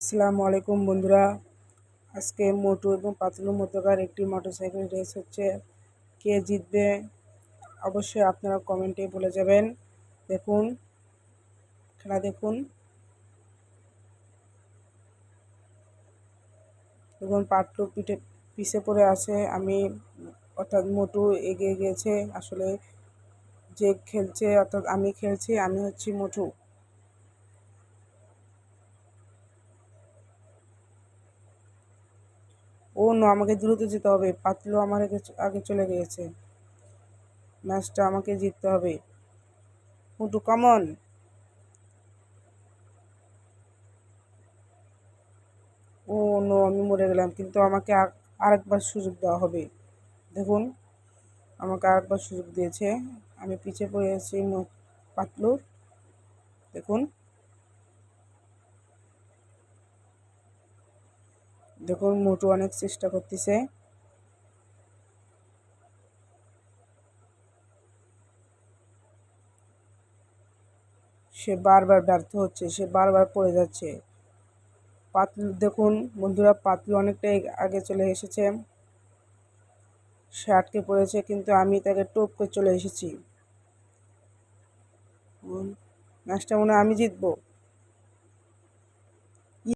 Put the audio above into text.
আসসালামু আলাইকুম বন্ধুরা। আজকে মোটু এবং পাতলু মধ্যকার একটি মোটরসাইকেল রেস হচ্ছে। কে জিতবে? অবশ্যই আপনারা কমেন্টে বলে যাবেন। দেখুন, খেলা দেখুন। দেখুন, পাতলু পিঠে, পিছে পড়ে আছে। আমি, অর্থাৎ মোটু এগিয়ে গিয়েছে। আসলে যে খেলছে, অর্থাৎ আমি খেলছি, আমি হচ্ছি মোটু। ও না, আমাকে দ্রুত যেতে হবে। পাতলু আমার আগে চলে গিয়েছে। ম্যাচটা আমাকে জিততে হবে। মোটু কমন ও নো, আমি মরে গেলাম, কিন্তু আমাকে আরেকবার সুযোগ দেওয়া হবে। দেখুন, আমাকে আরেকবার সুযোগ দিয়েছে। আমি পিছিয়ে পড়ে আছি পাতলুর। দেখুন। দেখুন, মোটু অনেক চেষ্টা করতেছে। সে বারবার ব্যর্থ হচ্ছে, সে বারবার পড়ে যাচ্ছে। পাতলু, দেখুন, বন্ধুরা, পাতলু অনেকটাই আগে চলে এসেছে। সে আটকে পড়েছে, কিন্তু আমি তাকে টোপ করে চলে এসেছি। ম্যাচটা মনে আমি জিতবো।